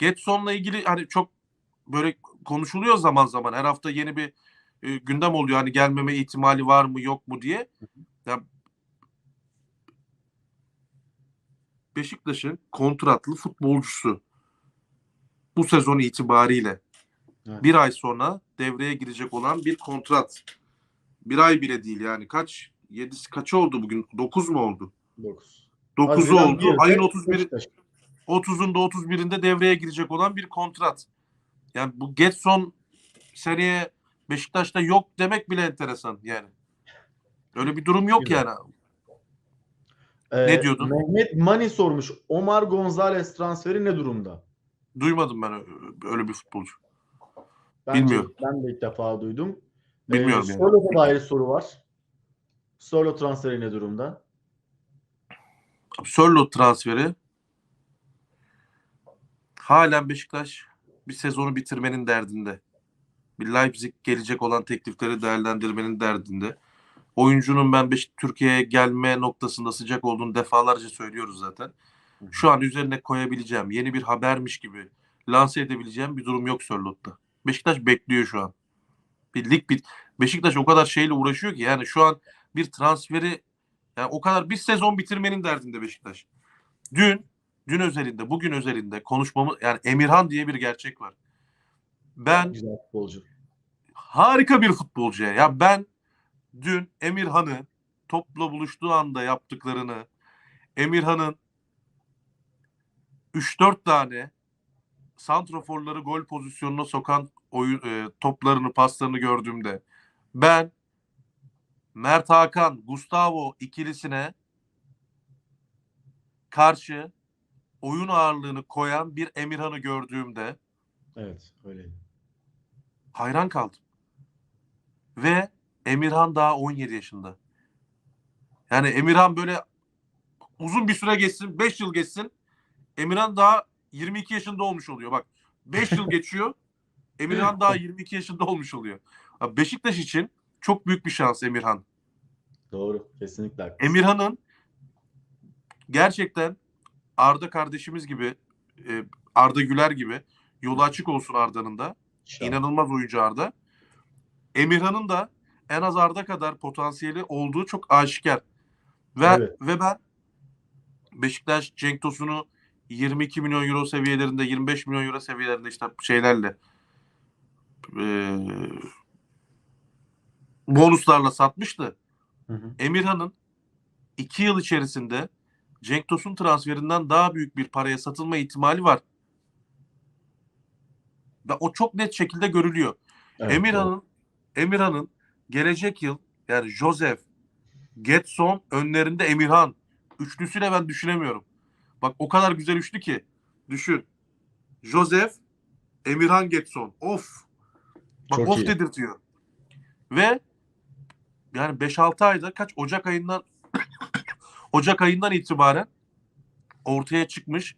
Getson'la ilgili hani çok böyle konuşuluyor zaman zaman. Her hafta yeni bir e, gündem oluyor. Hani gelmeme ihtimali var mı yok mu diye. Ya, Beşiktaş'ın kontratlı futbolcusu bu sezon itibariyle Evet. bir ay sonra devreye girecek olan bir kontrat. Bir ay bile değil yani kaç? Yedisi kaçı oldu bugün? Dokuz mu oldu? 9. 9'u oldu. Ayın 31 Beşiktaş. 30'unda 31'inde devreye girecek olan bir kontrat. Yani bu Getson seneye Beşiktaş'ta yok demek bile enteresan yani. Öyle bir durum yok yani. Ee, Ne diyordun? Mehmet Mani sormuş. Omar Gonzalez transferi ne durumda? Duymadım ben öyle bir futbolcu. Bence Bilmiyorum. Ben de ilk defa duydum. Bilmiyorum Ee, yani. Solo'da dair soru var. Solo transferi ne durumda? Sörloth transferi halen Beşiktaş bir sezonu bitirmenin derdinde. Bir Leipzig gelecek olan teklifleri değerlendirmenin derdinde. Oyuncunun ben Beş Türkiye'ye gelme noktasında sıcak olduğunu defalarca söylüyoruz zaten. Şu an üzerine koyabileceğim, yeni bir habermiş gibi lanse edebileceğim bir durum yok Sörloth'ta. Beşiktaş bekliyor şu an. Bir lig bit. Beşiktaş o kadar şeyle uğraşıyor ki yani şu an bir transferi yani o kadar bir sezon bitirmenin derdinde Beşiktaş. Dün, dün özelinde, bugün özelinde konuşmamı yani Emirhan diye bir gerçek var. Ben Güzel futbolcu. harika bir futbolcu ya. Ya ben dün Emirhan'ı topla buluştuğu anda yaptıklarını, Emirhan'ın 3-4 tane santraforları gol pozisyonuna sokan oyun, e, toplarını, paslarını gördüğümde ben Mert Hakan, Gustavo ikilisine karşı oyun ağırlığını koyan bir Emirhan'ı gördüğümde Evet öyleydi. hayran kaldım. Ve Emirhan daha 17 yaşında. Yani Emirhan böyle uzun bir süre geçsin, 5 yıl geçsin. Emirhan daha 22 yaşında olmuş oluyor. Bak 5 yıl geçiyor. Emirhan daha 22 yaşında olmuş oluyor. Beşiktaş için çok büyük bir şans Emirhan. Doğru. Kesinlikle. Emirhan'ın gerçekten Arda kardeşimiz gibi e, Arda Güler gibi yolu açık olsun Arda'nın da. İnşallah. İnanılmaz oyuncu Arda. Emirhan'ın da en az Arda kadar potansiyeli olduğu çok aşikar. Ve Evet. ve ben Beşiktaş Cenk Tosun'u 22 milyon euro seviyelerinde 25 milyon euro seviyelerinde işte şeylerle eee, bonuslarla satmıştı. Hı hı. Emirhan'ın 2 yıl içerisinde Cenk Tosun transferinden daha büyük bir paraya satılma ihtimali var. Ve o çok net şekilde görülüyor. Evet, Emirhan'ın Emirhan'ın gelecek yıl yani Joseph, Getson önlerinde Emirhan üçlüsüyle ben düşünemiyorum. Bak o kadar güzel üçlü ki düşün. Joseph, Emirhan, Getson. Of. Bak Çok of iyi. dedirtiyor. Ve yani 5-6 ayda kaç Ocak ayından Ocak ayından itibaren ortaya çıkmış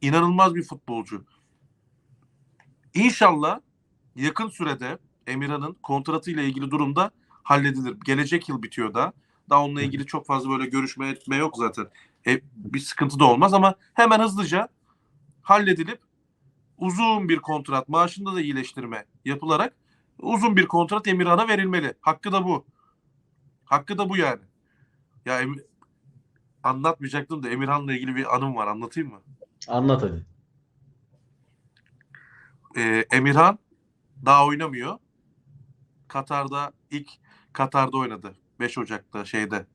inanılmaz bir futbolcu. İnşallah yakın sürede Emirhan'ın kontratı ile ilgili durumda halledilir. Gelecek yıl bitiyor da. Daha onunla ilgili çok fazla böyle görüşme etme yok zaten. E, bir sıkıntı da olmaz ama hemen hızlıca halledilip uzun bir kontrat, maaşında da iyileştirme yapılarak uzun bir kontrat Emirhan'a verilmeli. Hakkı da bu. Hakkı da bu yani. Ya anlatmayacaktım da Emirhan'la ilgili bir anım var. Anlatayım mı? Anlat hadi. Ee, Emirhan daha oynamıyor. Katar'da ilk Katar'da oynadı. 5 Ocak'ta şeyde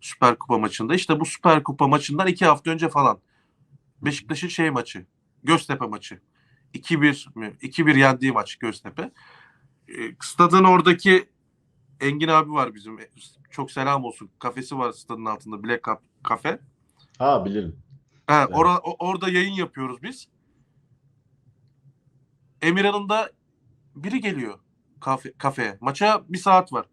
Süper Kupa maçında. İşte bu Süper Kupa maçından iki hafta önce falan. Beşiktaş'ın şey maçı. Göztepe maçı. 2-1 mi? 2-1 yendiği maç Göztepe. Ee, stadın oradaki Engin abi var bizim. Çok selam olsun. Kafesi var stadın altında. Black Cup kafe. Ha bilirim. Ha, Evet. ora- o- orada yayın yapıyoruz biz. Emirhan'ın da biri geliyor kafe, kafeye. Maça bir saat var.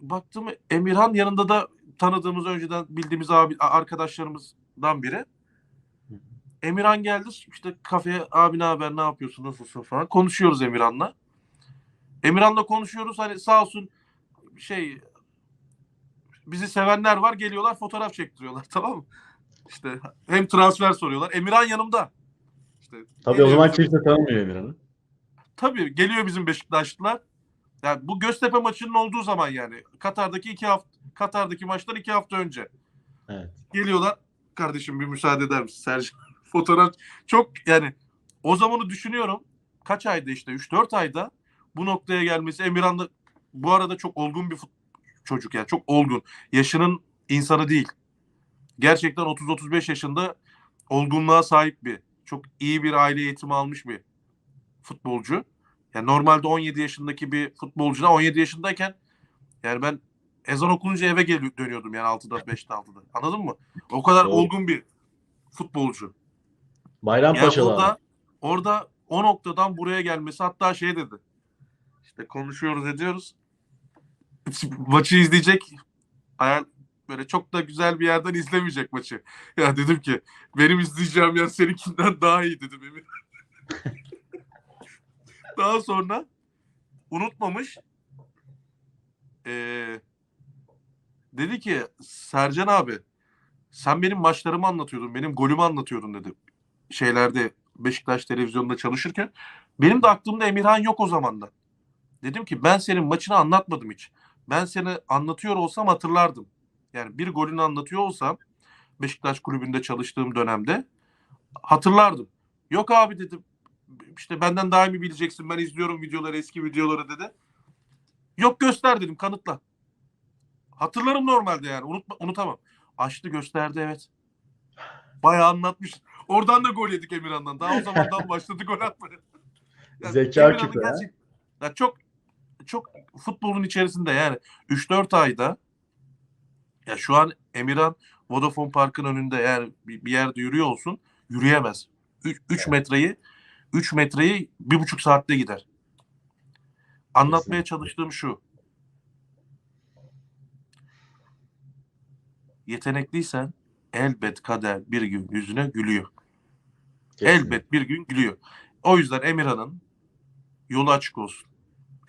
Baktım Emirhan yanında da tanıdığımız önceden bildiğimiz abi arkadaşlarımızdan biri. Emirhan geldi işte kafeye abi ne haber ne yapıyorsun nasılsın falan konuşuyoruz Emirhan'la. Emirhan'la konuşuyoruz hani sağ olsun şey bizi sevenler var geliyorlar fotoğraf çektiriyorlar tamam mı? İşte hem transfer soruyorlar. Emirhan yanımda. Tabii o zaman bizim- kimse tanımıyor Emirhan'ı. Tabii geliyor bizim Beşiktaşlılar. Yani bu Göztepe maçının olduğu zaman yani Katar'daki iki hafta Katar'daki maçtan iki hafta önce Evet. geliyorlar. Kardeşim bir müsaade eder misin Sercan? Fotoğraf çok yani o zamanı düşünüyorum. Kaç ayda işte 3-4 ayda bu noktaya gelmesi Emirhan da bu arada çok olgun bir fut- çocuk yani çok olgun. Yaşının insanı değil. Gerçekten 30-35 yaşında olgunluğa sahip bir çok iyi bir aile eğitimi almış bir futbolcu. Yani normalde 17 yaşındaki bir futbolcuna 17 yaşındayken yani ben ezan okununca eve gel dönüyordum yani 6'da 5'te 6'da. Anladın mı? O kadar Doğru. olgun bir futbolcu. Yani Bayrampaşa'da. orada orada o noktadan buraya gelmesi hatta şey dedi. İşte konuşuyoruz ediyoruz. Maçı izleyecek hayal böyle çok da güzel bir yerden izlemeyecek maçı. Ya dedim ki benim izleyeceğim yer seninkinden daha iyi dedim Emir. daha sonra unutmamış. Ee, dedi ki Sercan abi sen benim maçlarımı anlatıyordun. Benim golümü anlatıyordun dedi. Şeylerde Beşiktaş televizyonunda çalışırken. Benim de aklımda Emirhan yok o zaman da. Dedim ki ben senin maçını anlatmadım hiç. Ben seni anlatıyor olsam hatırlardım. Yani bir golünü anlatıyor olsam Beşiktaş kulübünde çalıştığım dönemde hatırlardım. Yok abi dedim. İşte benden daha iyi bileceksin. Ben izliyorum videoları, eski videoları dedi. Yok göster dedim kanıtla. Hatırlarım normalde yani. Unutma, unutamam. Açtı gösterdi evet. Bayağı anlatmış. Oradan da gol yedik Emirhan'dan. Daha o zamandan başladı gol atmaya. Yani Zeka küpü, gerçek- ya çok çok futbolun içerisinde yani 3-4 ayda ya şu an Emirhan Vodafone Park'ın önünde yani bir, bir yerde yürüyor olsun yürüyemez. 3 metreyi 3 metreyi bir buçuk saatte gider. Anlatmaya çalıştığım şu. Yetenekliysen elbet kader bir gün yüzüne gülüyor. Kesinlikle. Elbet bir gün gülüyor. O yüzden Emirhan'ın yolu açık olsun.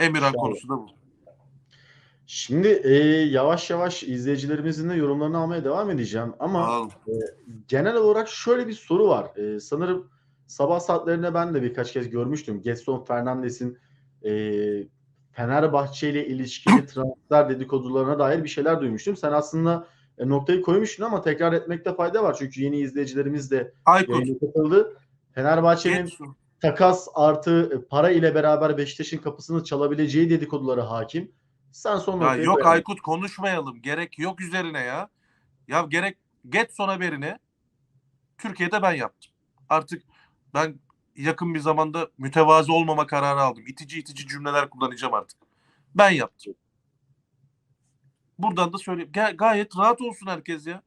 Emirhan konusu da bu. Şimdi e, yavaş yavaş izleyicilerimizin de yorumlarını almaya devam edeceğim. Ama Al. genel olarak şöyle bir soru var. E, sanırım sabah saatlerinde ben de birkaç kez görmüştüm. Getson Fernandes'in e, Fenerbahçe ile ilişkili transfer dedikodularına dair bir şeyler duymuştum. Sen aslında e, noktayı koymuştun ama tekrar etmekte fayda var. Çünkü yeni izleyicilerimiz de Aykut. katıldı. Fenerbahçe'nin. Takas artı e, para ile beraber Beşiktaş'ın kapısını çalabileceği dedikoduları hakim. Sen son Ya yok koy. Aykut konuşmayalım. Gerek yok üzerine ya. Ya gerek Getson haberini Türkiye'de ben yaptım. Artık ben yakın bir zamanda mütevazi olmama kararı aldım. İtici itici cümleler kullanacağım artık. Ben yaptım. Buradan da söyleyeyim. Ga- gayet rahat olsun herkes ya.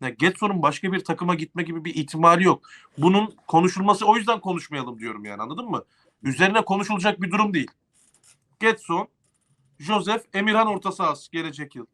Ya Getson'un başka bir takıma gitme gibi bir ihtimali yok. Bunun konuşulması o yüzden konuşmayalım diyorum yani anladın mı? Üzerine konuşulacak bir durum değil. Getson, Joseph, Emirhan orta sahası gelecek yıl.